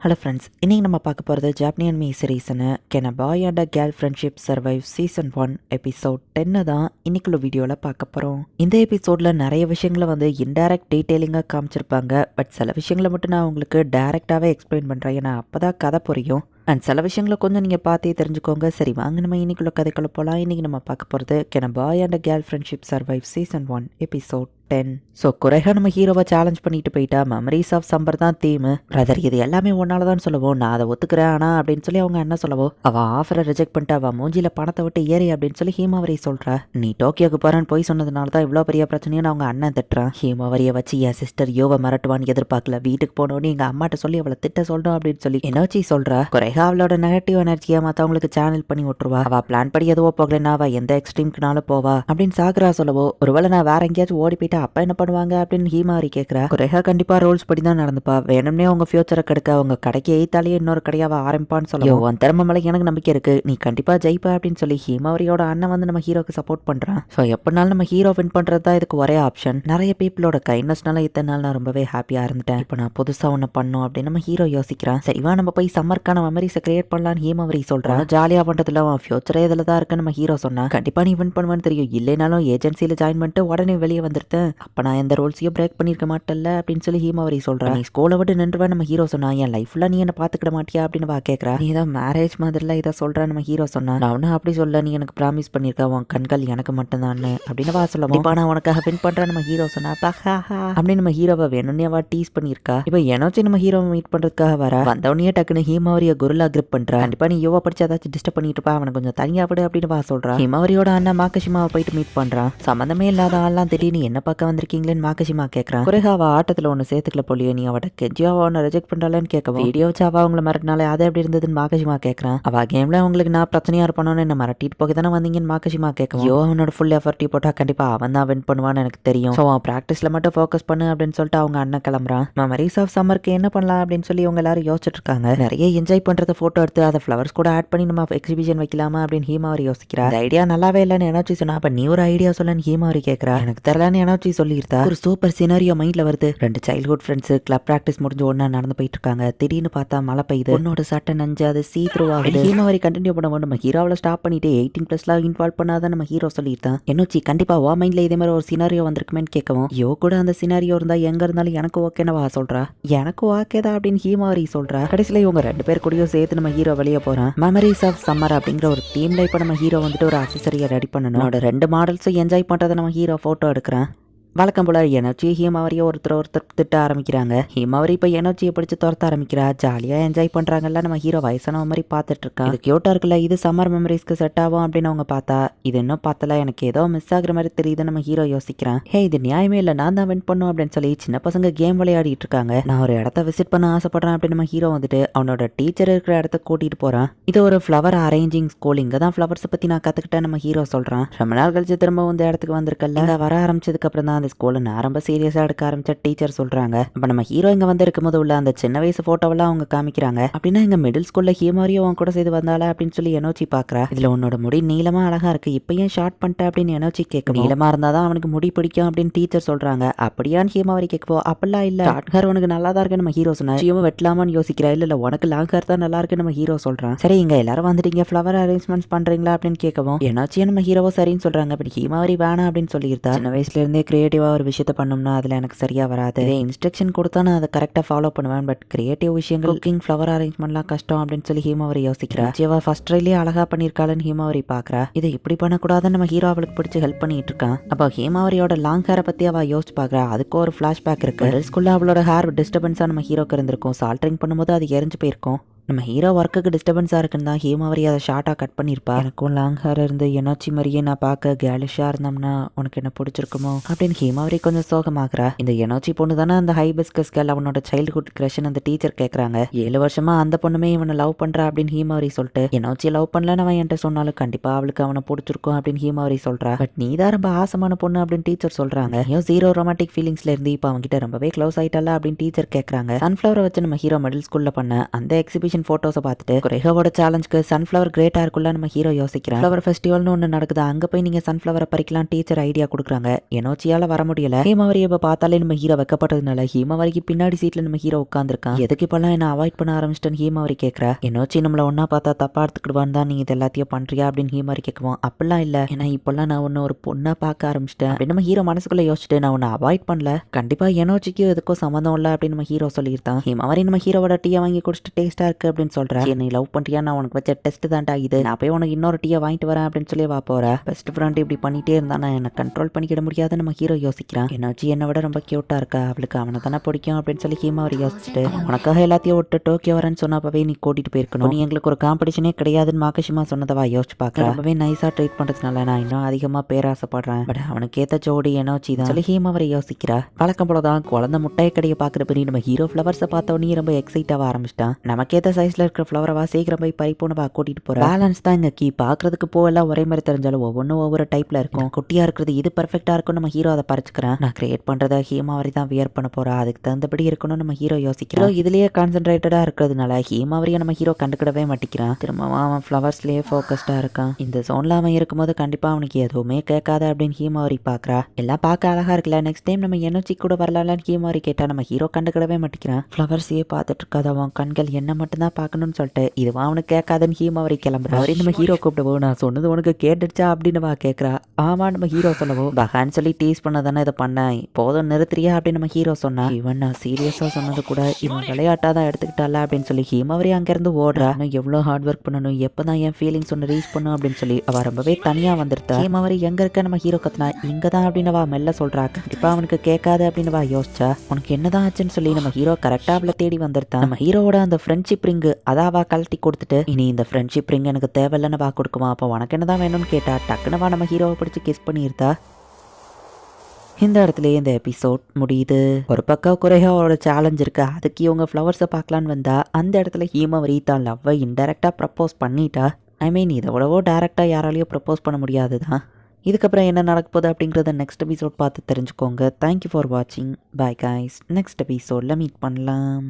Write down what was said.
Hello friends இன்னைக்கு நம்ம பார்க்க போகிறது ஜாப்னியன் மீ சீரீஸ்னு can a boy and a girl friendship survive season one episode டென்னு தான் இன்றைக்குள்ள வீடியோவில் பார்க்க போகிறோம் இந்த எபிசோடில் நிறைய விஷயங்களை வந்து இன்டைரக்ட் டீட்டெயிலிங்காக காமிச்சிருப்பாங்க. பட் சில விஷயங்களை மட்டும் நான் உங்களுக்கு டேரெக்டாகவே எக்ஸ்பிளைன் பண்ணுறேன் ஏன்னா அப்போ தான் கதை புரியும். அண்ட் சில விஷயங்களை கொஞ்சம் நீங்கள் பார்த்தே தெரிஞ்சுக்கோங்க. சரி வாங்க நம்ம இன்னைக்குள்ள கதைக்குள்ள போகலாம் இன்னைக்கு நம்ம பார்க்க போகிறது can boy and a girl friendship survive season one episode ten so குறைகா நம்ம ஹீரோவை சேலஞ்ச் பண்ணிட்டு போயிட்டா மெமரிஸ் ஆஃப் சம்பர் தான் தீமு பிரதர் இது எல்லாமே ஒன்னால தான் சொல்லுவோம். நான் அதை ஒத்துக்கிறேன் ஆனால் அப்படின்னு சொல்லி அவங்க என்ன சொல்லவோ? அவ ஆஃபரை ரிஜெக்ட் பண்ணிட்டு அவ மூஞ்சியில் பணத்தை விட்டு ஏறி அப்படின்னு சொல்லி ஹீமாவரி சொல்றா. நீ டோக்கியோக்கு போறேன்னு போய் சொன்னதுனால தான் இவ்வளோ பெரிய பிரச்சனையும் அவங்க அண்ணன் திட்டுறான். ஹீமாவரியை வச்சு என் சிஸ்டர் யோவை மிரட்டுவான்னு எதிர்பார்க்கல. வீட்டுக்கு போனோன்னு எங்க அம்மாட்ட சொல்லி அவளை திட்ட சொல்லணும் அப்படின்னு சொல்லி எனர்ஜி சொல்றா. ரேகா அவளோட நெகட்டிவ் எனர்ஜியை மற்றவங்களுக்கு சேனல் பண்ணி விட்டுருவா. அவள் பிளான் படி எதுவோ போகலன்னா அவள் எந்த எக்ஸ்ட்ரீம்க்குனாலும் போவா அப்படின்னு சாகரா சொல்லவோ ஒருவேளை நான் வேற எங்கேயாச்சும் ஓடி போயிட்டு அப்பா என்ன பண்ணுவாங்க அப்படின்னு ஹீமாரி கேட்குறா ரேகா கண்டிப்பா ரூல்ஸ் படி தான் நடந்துப்பா. வேணும்னே உங்க ஃபியூச்சரை கெடுக்க அவங்க கடைக்கு எய்த்தாலே இன்னொரு கடையாவ ஆரம்பிப்பான்னு சொல்லுவோம் உன் திறமை மேலே எனக்கு நம்பிக்கை இருக்கு. நீ கண்டிப்பா ஜெயிப்ப அப்படின்னு சொல்லி ஹீமாவரியோட அண்ணன் வந்து நம்ம ஹீரோக்கு சப்போர்ட் பண்றான் ஸோ எப்படினாலும் நம்ம ஹீரோ வின் பண்றது தான் இதுக்கு ஒரே ஆப்ஷன் நிறைய பீப்புளோட கைண்ட்னஸ்னால இத்தனை நாள் நான் ரொம்பவே ஹாப்பியா இருந்துட்டேன். இப்போ நான் புதுசா ஒன்று பண்ணும் அப்படின்னு நம்ம ஹீரோ யோசிக்கிறான். சரிவா நம்ம போய் சம்மர்க்கான மெமரிஸை கிரியேட் பண்ணலாம்னு ஹீமாவரி சொல்றான் ஜாலியா பண்றதுல அவன் ஃபியூச்சரே இதில் தான் இருக்குன்னு நம்ம ஹீரோ சொன்னா கண்டிப்பா நீ வின் பண்ணுவேன்னு தெரியும். இல்லைனாலும் ஏஜென்சியில் ஜாயின் பண்ணிட்டு உடனே வெளியே வந்துருத்தேன். அப்ப நான் எந்த ரூல்ஸையும் பிரேக் பண்ணிருக்க மாட்டேன்ல அப்படின்னு சொல்லி ஹீமாவரி சொல்றா நீ ஸ்கூலை விட்டு நின்றுவேன் நம்ம ஹீரோ சொன்னா என் லைஃப்ல நீ என்ன பாத்துக்கிட மாட்டியா? அப்படின்னு வா கேட்கறா நீ தான் மேரேஜ் மாதிரில இதை சொல்ற நம்ம ஹீரோ சொன்னா நான் அப்படி சொல்ல நீ எனக்கு ப்ராமிஸ் பண்ணிருக்க. உன் கண்கள் எனக்கு மட்டும்தான் அப்படின்னு வா சொல்ல இப்போ நான் உனக்காக வின் பண்றேன் நம்ம ஹீரோ சொன்னா அப்படின்னு நம்ம ஹீரோவை வேணும்னே அவ டீஸ் பண்ணிருக்கா. இப்போ எனர்ஜி நம்ம ஹீரோவை மீட் பண்றதுக்காக வர? வந்தவனையே டக்குன்னு ஹீமாவரிய குருலா கிரிப் பண்றா. கண்டிப்பா நீ யோவா படிச்சு ஏதாச்சும் டிஸ்டர்ப் பண்ணிட்டு இருப்பா. அவனை கொஞ்சம் தனியா விடு அப்படின்னு வா சொல்றான் ஹிமாவரியோட அண்ணன் மாக்கஷிமாவை போயிட்டு மீட் பண்றான் சம்மந்தமே இல்லாத ஆள்லாம் திடீர்னு என்ன பார்க்க வந்திருக்கீங்களேன்னு மாக்கஷிமா கேட்கறான் குறைக அவ ஆட்டத்துல ஒன்று சேர்த்துக்கல போலியோ. நீ அவட கெஞ்சியாவா ஒன்று ரிஜெக்ட் பண்றாளன்னு கேட்கவும். வீடியோ வச்சு அவ அவங்கள மிரட்டினாலே அது எப்படி இருந்ததுன்னு மாக்கஷிமா கேட்கறான் அவ கேம்ல உங்களுக்கு நான் பிரச்சனையா இருப்பானோன்னு என்ன மிரட்டிட்டு போக தானே வந்தீங்கன்னு மாக்கஷிமா கேட்கவும். யோ அவனோட ஃபுல் எஃபர்ட்டி போட்டா கண்டிப்பா அவன் தான் வின் பண்ணுவான்னு எனக்கு தெரியும். ஸோ அவன் ப்ராக்டிஸ்ல மட்டும் ஃபோக்கஸ் பண்ணு அப்படின்னு சொல்லிட்டு அவங்க அண்ணன் கிளம்புறான். மெமரிஸ் ஆஃப் சம்மருக்கு என்ன பண்ணலாம் அப்படின்னு சொல்லி இவங்க எல்லாரும் யோசிச்சுட்டு இருக்காங்க. நிறைய என்ஜாய் பண்றத போட்டோ எடுத்து அதை ஃப்ளவர்ஸ் கூட ஆட் பண்ணி நம்ம எக்ஸிபிஷன் வைக்கலாமா அப்படின்னு ஹீமாவரி யோசிக்கிறா. இந்த ஐடியா நல்லாவே இல்லைன்னு எனர்ஜி சொன்னா அப்ப நீ ஒரு ஐடியா சொல்லன்னு ஹீமாவரி கேட்கறா எனக்கு தெரியலன்னு எனர்ஜி சொல்லியிருந்தா ஒரு சூப்பர் சினாரியோ மைண்ட்ல வருது. ரெண்டு சைல்ட்ஹுட் ஃப்ரெண்ட்ஸ் கிளப் ப்ராக்டிஸ் முடிஞ்சு ஒண்ணா நடந்து போயிட்டு இருக்காங்க. திடீர்னு பார்த்தா மழை பெய்யுது. உன்னோட சட்டை நஞ்சு அது சீ த்ரூ ஆகுது ஹீமாவரி கண்டினியூ பண்ணுவோம் நம்ம ஹீரோவில் ஸ்டாப் பண்ணிட்டு எயிட்டீன் பிளஸ்லாம் இன்வால்வ் பண்ணாதான் நம்ம ஹீரோ சொல்லியிருந்தான். என்னச்சி கண்டிப்பா வா மைண்ட்ல இதே மாதிரி ஒரு சினாரியோ வந்திருக்குமேன்னு கேட்கவும் யோ கூட அந்த சினாரியோ இருந்தா எங்க இருந்தாலும் எனக்கு ஓகேனவா சொல்றா? எனக்கு ஓகேதா அப்படின்னு ஹீமாவரி சொல்றா. கடைசியில இவங்க ரெண்டு பேர் கூடயும் சேர்த்து நம்ம ஹீரோ வெளியே போறான் மெமரிஸ் ஆஃப் சம்மர் அப்படிங்கிற ஒரு தீம்ல இப்போ நம்ம ஹீரோ வந்துட்டு ஒரு அசசரியை ரெடி பண்ணணும். அவனோட ரெண்டு மாடல்ஸும் என்ஜாய் பண்றதை நம்ம ஹீரோ போட்டோ எடுக்கிறேன் வழக்கம் போல எனர்ஜி ஹீமாவரியை ஒருத்தர் ஒருத்தர் திட்ட ஆரம்பிக்கிறாங்க. ஹீமாவரி இப்போ எனர்ஜியை பிடிச்சி துரத்த ஆரம்பிக்கிறா. ஜாலியாக என்ஜாய் பண்ணுறாங்கல்ல நம்ம ஹீரோ வயசான மாதிரி பார்த்துட்டு இருக்கான் இது இருக்குல்ல இது சம்மர் மெமரிஸ்க்கு செட் ஆகும் அப்படின்னு அவங்க பார்த்தா இது இன்னும் பார்த்தல எனக்கு ஏதோ மிஸ் ஆகுற மாதிரி தெரியுது நம்ம ஹீரோ யோசிக்கிறான். ஹே இது நியாயமே இல்லை நான் தான் வின் பண்ணும் அப்படின்னு சொல்லி சின்ன பசங்க கேம் விளையாடிட்டு இருக்காங்க. நான் ஒரு இடத்த விசிட் பண்ண ஆசைப்படுறேன் அப்படின்னு நம்ம ஹீரோ வந்துட்டு அவனோட டீச்சர் இருக்கிற இடத்த கூட்டிட்டு போறான். இது ஒரு ஃப்ளவர் அரேஞ்சிங் ஸ்கூல் இங்கே தான் ஃப்ளவர்ஸை பற்றி நான் கற்றுக்கிட்டேன் நம்ம ஹீரோ சொல்கிறான் ரொம்ப நாள் கழிச்சு திரும்ப இந்த இடத்துக்கு வந்திருக்கல வர ஆரம்பிச்சதுக்கு அப்புறம் தான் அந்த ஸ்கூலில் நான் ரொம்ப சீரியஸாக எடுக்க ஆரம்பிச்ச டீச்சர் சொல்கிறாங்க அப்போ நம்ம ஹீரோ இங்கே வந்து இருக்கும்போது உள்ள அந்த சின்ன வயசு ஃபோட்டோவெல்லாம் அவங்க காமிக்கிறாங்க. அப்படின்னா எங்கள் மிடில் ஸ்கூலில் ஹீமாரியோ அவன் கூட செய்து வந்தாளா அப்படின்னு சொல்லி எனோச்சி பார்க்குறா இதில் உன்னோட முடி நீளமாக அழகாக இருக்கு. இப்போ ஏன் ஷார்ட் பண்ணிட்ட அப்படின்னு எனோச்சி கேட்கும் நீளமாக இருந்தால் தான் அவனுக்கு முடி பிடிக்கும் அப்படின்னு டீச்சர் சொல்கிறாங்க அப்படியான்னு ஹீமாவரி கேட்கவோ அப்படிலாம் இல்லை. ஷார்ட் ஹேர் உனக்கு நல்லா தான் இருக்கு நம்ம ஹீரோ சொன்னா ஜியமும் வெட்டலாமான்னு யோசிக்கிறா? இல்லை இல்லை உனக்கு லாங் ஹேர் தான் நல்லா இருக்கு நம்ம ஹீரோ சொல்கிறான் சரி இங்கே எல்லாரும் வந்துட்டீங்க. ஃப்ளவர் அரேஞ்ச்மெண்ட்ஸ் பண்ணுறீங்களா அப்படின்னு கேட்கவும் எனோச்சியும் நம்ம ஹீரோவோ சரின்னு சொல்கிறாங்க அப்படி ஹீமாவரி வேணாம் அப்படின்னு சொல்லியிருந்தா. சின்ன வயசுலேருந்தே கிரியேட் க்ரியேட்டிவாக ஒரு விஷயத்த பண்ணோம்னா அதில் எனக்கு சரியா வராது. இதே இன்ஸ்ட்ரக்ஷன் கொடுத்தா நான் அதை கரெக்டாக ஃபாலோ பண்ணுவேன். பட் கிரியேட்டிவ் விஷயங்கள் குக்கிங் ஃப்ளவர் அரேஞ்ச்மெண்ட்லாம் கஷ்டம் அப்படின்னு சொல்லி ஹீமாவரி யோசிக்கிறா. ஜீவா ஃபர்ஸ்ட் ட்ரைலே அழகா பண்ணியிருக்காளன்னு ஹீமாவரி பார்க்குறா இதை இப்படி பண்ணக்கூடாதுன்னு நம்ம ஹீரோ அவளுக்கு பிடிச்சி ஹெல்ப் பண்ணிட்டு இருக்கான். அப்போ ஹீமாவரியோட லாங் ஹேரை பற்றி அவள் யோசிச்சு பார்க்குறா அதுக்கு ஒரு ஃப்ளாஷ்பேக் இருக்கு. ஸ்கூலில் அவளோட ஹேர் டிஸ்டர்பன்ஸாக நம்ம ஹீரோக்கு இருந்திருக்கும். சால்ட்ரிங் பண்ணும்போது அது எரிஞ்சு போயிருக்கும். நம்ம ஹீரோ ஒர்க்குக்கு டிஸ்டர்பன்ஸாக இருக்குன்னு தான் ஹேமாவரி அதை ஷார்ட்டாக கட் பண்ணியிருப்பா. எனக்கும் லாங் ஹேர் இருந்து என்னாச்சி மாதிரியே நான் பார்க்க கேலிஷாக இருந்தோம்னா உனக்கு என்ன பிடிச்சிருக்குமோ அப்படின்னு ஹேமாவரி கொஞ்சம் சோகமாகறா. இந்த எனாச்சி பொண்ணு தானே அந்த ஹைபிஸ்கஸ் கேர்ள் அவனோட சைல்ட்ஹுட் கிரஷ்னு அந்த டீச்சர் கேட்குறாங்க ஏழு வருஷமா அந்த பொண்ணுமே இவனை லவ் பண்ணுறா அப்படின்னு ஹீமாவரி சொல்லிட்டு எனாச்சி லவ் பண்ணலன்னு அவன் என்கிட்ட சொன்னாலும் கண்டிப்பாக அவளுக்கு அவனை பிடிச்சிருக்கும் அப்படின்னு ஹீமாவரி சொல்கிறா பட் நீ தான் ரொம்ப ஆசமான பொண்ணு அப்படின்னு டீச்சர் சொல்கிறாங்க ஐயோ ஜீரோ ரொமாட்டிக் ஃபீலிங்ஸ்ல இருந்து இப்போ அவன்கிட்ட ரொம்பவே க்ளோஸ் ஆயிட்டால அப்படின்னு டீச்சர் கேட்குறாங்க சன்ஃப்ளவரை வச்சு நம்ம ஹீரோ மிடில் ஸ்கூலில் பண்ண அந்த எக்ஸிபிஷன் காம்படிஷன் ஃபோட்டோஸை பார்த்துட்டு குரேகாவோட சேலஞ்சுக்கு சன்ஃப்ளவர் கிரேட்டா இருக்குல்ல நம்ம ஹீரோ யோசிக்கிறேன் ஃப்ளவர் ஃபெஸ்டிவல்னு ஒன்று நடக்குது? அங்க போய் நீங்க சன்ஃப்ளவரை பறிக்கலாம் டீச்சர் ஐடியா கொடுக்குறாங்க. எனோச்சியால வர முடியல. ஹீமாவரி இப்போ பார்த்தாலே நம்ம ஹீரோ வைக்கப்பட்டதுனால ஹீமாவரிக்கு பின்னாடி சீட்ல நம்ம ஹீரோ உட்காந்துருக்கான் எதுக்கு இப்போல்லாம் என்ன அவாய்ட் பண்ண ஆரம்பிச்சிட்டேன்னு ஹீமாவரி கேட்குற என்னோச்சி நம்மள ஒன்னா பார்த்தா தப்பா எடுத்துக்கிடுவான்னு தான் நீ இது எல்லாத்தையும் பண்றியா அப்படின்னு ஹீமாரி கேட்குவோம் அப்படிலாம் இல்ல. ஏன்னா இப்போல்லாம் நான் ஒன்னு ஒரு பொண்ணா பார்க்க ஆரம்பிச்சிட்டேன். அப்படின்னு நம்ம ஹீரோ மனசுக்குள்ள யோசிச்சுட்டு நான் ஒன்று அவாய்ட் பண்ணல. கண்டிப்பா எனோச்சிக்கும் எதுக்கும் சம்மந்தம் இல்ல அப்படின்னு நம்ம ஹீரோ சொல்லியிருந்தான். ஹீமாவரி நம்ம ஹீரோவோட டீயை வாங்கி குடிச்சிட்டு டேஸ்ட்டாக இருக்கு அப்படின்னு சொல்றேன் நீ லவ் பண்ணிட்டியா நான் உனக்கு வச்ச டெஸ்ட் தான்டா இது. நான் போய் உனக்கு இன்னொரு டீயை வாங்கிட்டு வரேன் அப்படின்னு சொல்லி வா போற. பெஸ்ட் ஃப்ரெண்ட் இப்படி பண்ணிட்டே இருந்தா நான் என்ன கண்ட்ரோல் பண்ணிக்கிட முடியாது நம்ம ஹீரோ யோசிக்கிறான் என்னாச்சு என்னை விட ரொம்ப கியூட்டா இருக்கா? அவளுக்கு அவனை தானே பிடிக்கும் அப்படின்னு சொல்லி ஹீமா அவர் யோசிச்சுட்டு உனக்காக எல்லாத்தையும் விட்டு டோக்கியோ வரேன்னு சொன்னப்பவே நீ கூட்டிட்டு போயிருக்கணும். நீ எங்களுக்கு ஒரு காம்படிஷனே கிடையாதுன்னு மாகஷிமா சொன்னதவா யோசிச்சு பார்க்க ரொம்பவே நைஸா ட்ரீட் பண்றதுனால நான் இன்னும் அதிகமா பேராசைப்படுறேன் பட் அவனுக்கு ஏத்த ஜோடி என்னாச்சு தான் சொல்லி ஹீமா அவரை யோசிக்கிறா. வழக்கம் போலதான் குழந்தை முட்டையை கடையை பாக்குறப்ப நம்ம ஹீரோ ஃப்ளவர்ஸை பார்த்த ரொம்ப எக்ஸைட் ஆக ஆரம்பிச்சிட்டான். நமக்கேத்த சைஸ்ல இருக்கிற ஃப்ளவரவா சீக்கிரம் போய் பறிப்போன்னு வா கூட்டிட்டு போற. பேலன்ஸ் தான் இங்க கீ. பாக்குறதுக்கு பூவெல்லாம் ஒரே மாதிரி தெரிஞ்சாலும் ஒவ்வொன்றும் ஒவ்வொரு டைப்ல இருக்கும். குட்டியா இருக்கிறது இது பெர்ஃபெக்டா இருக்கும் நம்ம ஹீரோ அதை பறிச்சுக்கிறேன். நான் கிரியேட் பண்றத ஹீமாவரி தான் வியர் பண்ண போறா. அதுக்கு தகுந்தபடி இருக்கணும் நம்ம ஹீரோ யோசிக்கிறோம் இதுலயே கான்சென்ட்ரேட்டடா இருக்கிறதுனால ஹீமாவரியை நம்ம ஹீரோ கண்டுக்கிடவே மாட்டேங்கிறான் திரும்பவும் அவன் ஃப்ளவர்ஸ்லயே ஃபோக்கஸ்டா இருக்கான். இந்த ஜோன்ல அவன் இருக்கும்போது கண்டிப்பா அவனுக்கு எதுவுமே கேட்காத அப்படின்னு ஹீமாவரி பாக்குறா. எல்லாம் பார்க்க அழகா இருக்குல்ல நெக்ஸ்ட் டைம் நம்ம எனர்ஜி கூட வரலாம்னு ஹீமாவரி கேட்டா நம்ம ஹீரோ கண்டுக்கிடவே மாட்டேங்கிறான் ஃப்ளவர்ஸையே பார்த்துட்டு இருக்காத அவன் கண்கள் என்ன மட்டும் தான் பார்க்கணும்னு சொல்லிட்டு இதுவா அவனுக்கு கேட்காதுன்னு ஹீமாவரி கிளம்புறா அவரே நம்ம ஹீரோ கூப்பிடுவோ நான் சொன்னது உனக்கு கேட்டுடுச்சா அப்படின்னு வா கேட்குறா ஆமா நம்ம ஹீரோ சொல்லவோ பகான்னு சொல்லி டீஸ் பண்ண தானே இதை பண்ணேன். போதும் நிறுத்துறியா அப்படின்னு நம்ம ஹீரோ சொன்னா. இவன் நான் சீரியஸா சொன்னது கூட இவன் விளையாட்டா தான் எடுத்துக்கிட்டால அப்படின்னு சொல்லி ஹீமாவரி அங்கிருந்து ஓடுறா. இன்னும் எவ்வளோ ஹார்ட் ஒர்க் பண்ணணும் எப்பதான் என் ஃபீலிங்ஸ் ஒன்று ரீச் பண்ணும் அப்படின்னு சொல்லி அவ ரொம்பவே தனியா வந்துருத்தா ஹீமாவரி எங்க இருக்க? நம்ம ஹீரோ கத்துனா இங்க தான் அப்படின்னு வா மெல்ல சொல்றா. கண்டிப்பா அவனுக்கு கேட்காது அப்படின்னு வா யோசிச்சா. உனக்கு என்னதான் ஆச்சுன்னு சொல்லி நம்ம ஹீரோ கரெக்டா அவளை தேடி வந்திருத்தான் நம்ம ஹீரோவோட அந்த ஃப்ரெண்ட்ஷிப் ரிங்கு அதாவா கழட்டி கொடுத்துட்டு இனி இந்த ஃப்ரெண்ட்ஷிப் ரிங் எனக்கு தேவையில்லைன்னு வா கொடுக்குமா அப்போ உனக்கு என்னதான் வேணும்னு கேட்டா டக்குனவா வா நம்ம ஹீரோவை பிடிச்சி கிஸ் பண்ணியிருந்தா? இந்த இடத்துலயே இந்த எபிசோட் முடியுது. ஒரு பக்கம் குறையாவோட சேலஞ்ச் இருக்கு. அதுக்கு இவங்க ஃப்ளவர்ஸை பார்க்கலான்னு வந்தா அந்த இடத்துல ஹீமவரி தான் லவ்வை இன்டெரக்டாக ப்ரப்போஸ் பண்ணிட்டா ஐ மீன் இதை விடவோ டேரெக்டாக யாராலையும் ப்ரப்போஸ் பண்ண முடியாது தான் இதுக்கப்புறம் என்ன நடக்க போகுது அப்படிங்கிறத நெக்ஸ்ட் எபிசோட் பார்த்து தெரிஞ்சுக்கோங்க. தேங்க்யூ ஃபார் வாட்சிங் பை காய்ஸ் நெக்ஸ்ட் எபிசோடில் மீட் பண்ணலாம்.